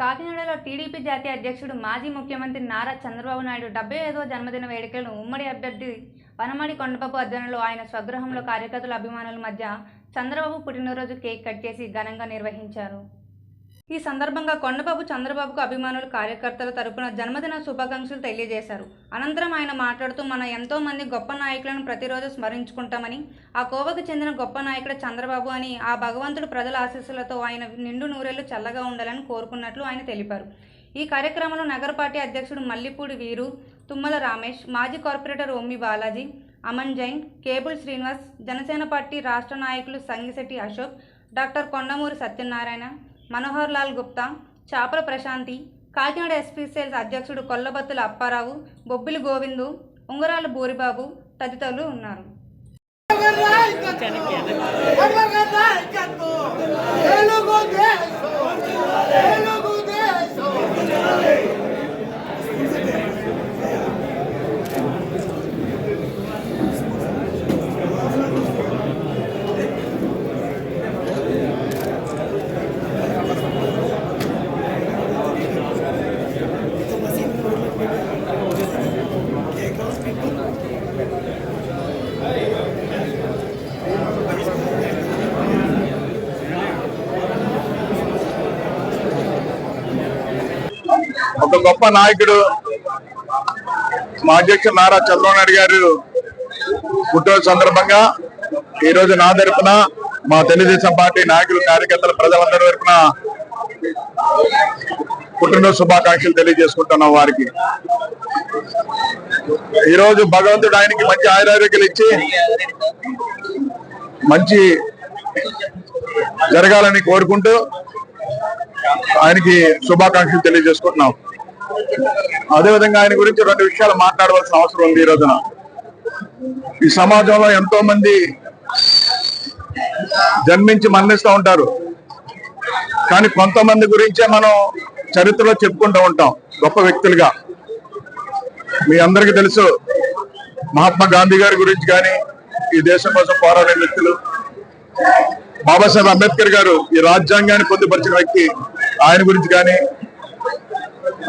కాకినాడలో టీడీపీ జాతీయ అధ్యక్షుడు మాజీ ముఖ్యమంత్రి నారా చంద్రబాబు నాయుడు డెబ్బై ఐదవ జన్మదిన వేడుకలను ఉమ్మడి అభ్యర్థి వనమడి కొండబాబు అధ్వర్యంలో ఆయన స్వగృహంలో కార్యకర్తల అభిమానుల మధ్య చంద్రబాబు పుట్టినరోజు కేక్ కట్ చేసి ఘనంగా నిర్వహించారు. ఈ సందర్భంగా కొండబాబు చంద్రబాబుకు అభిమానులు కార్యకర్తల తరపున జన్మదిన శుభాకాంక్షలు తెలియజేశారు. అనంతరం ఆయన మాట్లాడుతూ మన ఎంతో మంది గొప్ప నాయకులను ప్రతిరోజు స్మరించుకుంటామని ఆ కోవకు చెందిన గొప్ప నాయకుడు చంద్రబాబు అని ఆ భగవంతుడు ప్రజల ఆశీస్సులతో ఆయన నిండు నూరేళ్ళు చల్లగా ఉండాలని కోరుకున్నట్లు ఆయన తెలిపారు. ఈ కార్యక్రమంలో నగర పార్టీ అధ్యక్షుడు మల్లిపూడి వీరు తుమ్మల రమేష్ మాజీ corporator Ommi Balaji Aman Jain cable Srinivas Janasena party రాష్ట్ర నాయకులు Sangisetti Ashok doctor Kondamuri Satyanarayana Manohar Lal Gupta Chapala Prashanti Kakinada SP cells అధ్యక్షుడు కొల్లబత్తుల అప్పారావు బొబ్బిలి గోవిందు ఉంగరాల బూరిబాబు తదితరులు ఉన్నారు. ఒక గొప్ప నాయకుడు మా అధ్యక్షుడు నారా చంద్రబాబు నాయుడు గారు పుట్టినరోజు సందర్భంగా ఈ రోజు నా తరపున మా తెలుగుదేశం పార్టీ నాయకులు కార్యకర్తలు ప్రజలందరి తరపున పుట్టినరోజు శుభాకాంక్షలు తెలియజేసుకుంటున్నాం వారికి. ఈ రోజు భగవంతుడు ఆయనకి మంచి ఆయురారోగ్యాలు ఇచ్చి మంచి జరగాలని కోరుకుంటూ ఆయనకి శుభాకాంక్షలు తెలియజేసుకుంటున్నాం. అదేవిధంగా ఆయన గురించి రెండు విషయాలు మాట్లాడవలసిన అవసరం ఉంది ఈ రోజున. ఈ సమాజంలో ఎంతో మంది జన్మించి మరణిస్తూ ఉంటారు. కానీ కొంతమంది గురించే మనం చరిత్రలో చెప్పుకుంటూ ఉంటాం గొప్ప వ్యక్తులుగా. మీ అందరికీ తెలుసు మహాత్మా గాంధీ గారి గురించి కానీ ఈ దేశం కోసం పోరాడే వ్యక్తులు. బాబాసాహెబ్ అంబేద్కర్ గారు ఈ రాజ్యాంగాన్ని పొందుపరిచిన వ్యక్తి. ఆయన గురించి కానీ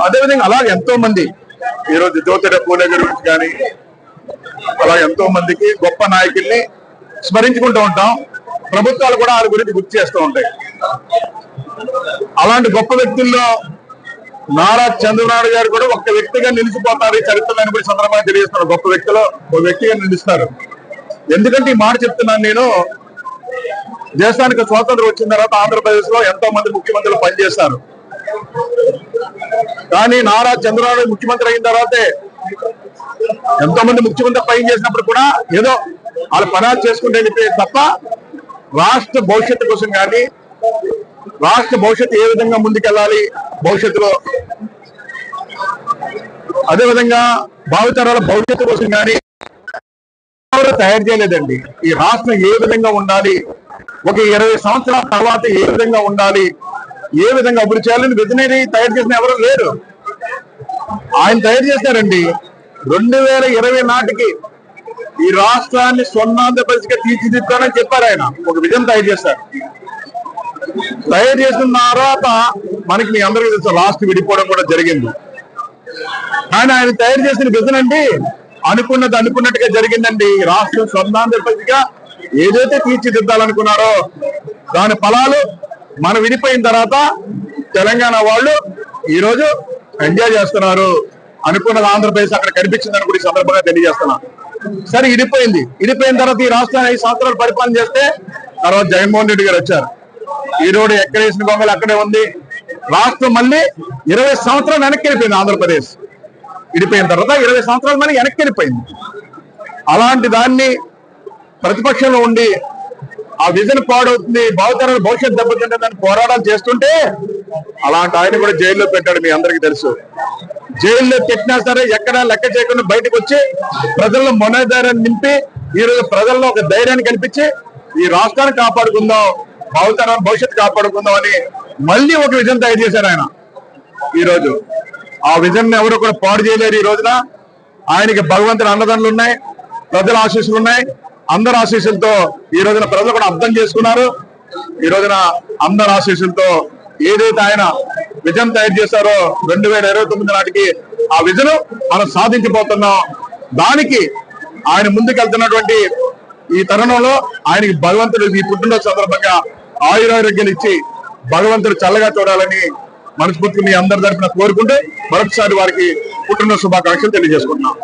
అదేవిధంగా అలా ఎంతో మంది ఈ రోజు జ్యోతిర పూలే గారి గురించి కానీ అలా ఎంతో మందికి గొప్ప నాయకుల్ని స్మరించుకుంటూ ఉంటాం. ప్రభుత్వాలు కూడా వాళ్ళ గురించి గుర్తు చేస్తూ ఉంటాయి. అలాంటి గొప్ప వ్యక్తుల్లో నారా చంద్రబాబు గారు కూడా ఒక వ్యక్తిగా నిలిచిపోతారు. ఈ చరిత్రలో అని సందర్భంగా తెలియజేస్తున్నారు. గొప్ప వ్యక్తిలో ఒక వ్యక్తిగా నిలుస్తారు. ఎందుకంటే ఈ మాట చెప్తున్నాను నేను. దేశానికి స్వాతంత్రం వచ్చిన తర్వాత ఆంధ్రప్రదేశ్లో ఎంతో మంది ముఖ్యమంత్రులు పనిచేశారు. కానీ నారా చంద్రబాబు ముఖ్యమంత్రి అయిన తర్వాతే ఎంతో మంది ముఖ్యమంత్రి పని చేసినప్పుడు కూడా ఏదో వాళ్ళ పనాలు చేసుకుంటే వెళ్ళిపోయేది తప్ప రాష్ట్ర భవిష్యత్తు కోసం కానీ రాష్ట్ర భవిష్యత్తు ఏ విధంగా ముందుకెళ్ళాలి భవిష్యత్తులో? అదేవిధంగా భావితరాల భవిష్యత్తు కోసం కానీ తయారు చేయలేదండి. ఈ రాష్ట్రం ఏ విధంగా ఉండాలి? ఒక ఇరవై సంవత్సరాల తర్వాత ఏ విధంగా ఉండాలి? ఏ విధంగా అభివృద్ధి చేయాలని విజనరీ తయారు చేసిన ఎవరు లేరు. ఆయన తయారు చేశారండి. రెండు వేల ఇరవై నాటికి ఈ రాష్ట్రాన్ని స్వర్ణాంధ్రప్రదేశ్గా తీర్చిదిద్దానని చెప్పారు ఆయన. ఒక విజయం తయారు చేశారు. తయారు చేసిన తర్వాత మనకి మీ అందరికీ తెలుసు లాస్ట్ విడిపోవడం కూడా జరిగింది. కానీ ఆయన తయారు చేసిన విజన్ అండి అనుకున్నది అనుకున్నట్టుగా జరిగిందండి. ఈ రాష్ట్రం స్వర్ణాంధ్రప్రదేశ్గా ఏదైతే తీర్చిదిద్దాలనుకున్నారో దాని ఫలాలు మనం విడిపోయిన తర్వాత తెలంగాణ వాళ్ళు ఈ రోజు ఎంజాయ్ చేస్తున్నారు అనుకున్నది ఆంధ్రప్రదేశ్ అక్కడ కనిపించిందని కూడా ఈ సందర్భంగా తెలియజేస్తున్నా. సరే ఇడిపోయింది. ఇడిపోయిన తర్వాత ఈ రాష్ట్రాన్ని ఐదు సంవత్సరాలు పరిపాలన చేస్తే తర్వాత జగన్మోహన్ రెడ్డి గారు వచ్చారు. ఈ రోడ్డు ఎక్కడ వేసిన గొంగలు అక్కడే ఉంది. రాష్ట్రం మళ్ళీ ఇరవై సంవత్సరాలు వెనక్కి వెళ్ళిపోయింది ఆంధ్రప్రదేశ్. ఇడిపోయిన తర్వాత ఇరవై సంవత్సరాలు మళ్ళీ వెనక్కి వెళ్ళిపోయింది. అలాంటి దాన్ని ప్రతిపక్షంలో ఉండి ఆ విజన్ పాడవుతుంది భావతరాలు భవిష్యత్తు దెబ్బతింటుందని పోరాటాలు చేస్తుంటే అలాంటి ఆయన కూడా జైల్లో పెట్టాడు మీ అందరికి తెలుసు. జైల్లో పెట్టినా సరే ఎక్కడ లెక్క చేయకుండా బయటకు వచ్చి ప్రజల్లో మనోధైర్యాన్ని నింపి ఈ రోజు ప్రజల్లో ఒక ధైర్యాన్ని కల్పించి ఈ రాష్ట్రాన్ని కాపాడుకుందాం భావితరాల భవిష్యత్తు కాపాడుకుందాం అని మళ్ళీ ఒక విజన్ తయారు చేశారు ఆయన. ఈ రోజు ఆ విజన్ ఎవరు కూడా పాడు చేయలేరు ఈ రోజున. ఆయనకి భగవంతుని అన్నదండలు ఉన్నాయి ప్రజల ఆశీస్సులు ఉన్నాయి. అందరి ఆశీస్సులతో ఈ రోజున ప్రజలు కూడా అర్థం చేసుకున్నారు. ఈ రోజున అందరి ఆశీస్సులతో ఏదైతే ఆయన విజన్ తయారు చేశారో రెండు వేల ఇరవై తొమ్మిది నాటికి ఆ విజన్ మనం సాధించబోతున్నాం. దానికి ఆయన ముందుకెళ్తున్నటువంటి ఈ తరుణంలో ఆయనకి భగవంతుడు ఈ పుట్టినరోజు సందర్భంగా ఆయురారోగ్యాలు ఇచ్చి భగవంతుడు చల్లగా చూడాలని మనస్ఫూర్తిని అందరి తరఫున కోరుకుంటే మరొకసారి వారికి పుట్టినరోజు శుభాకాంక్షలు తెలియజేసుకుంటున్నాం.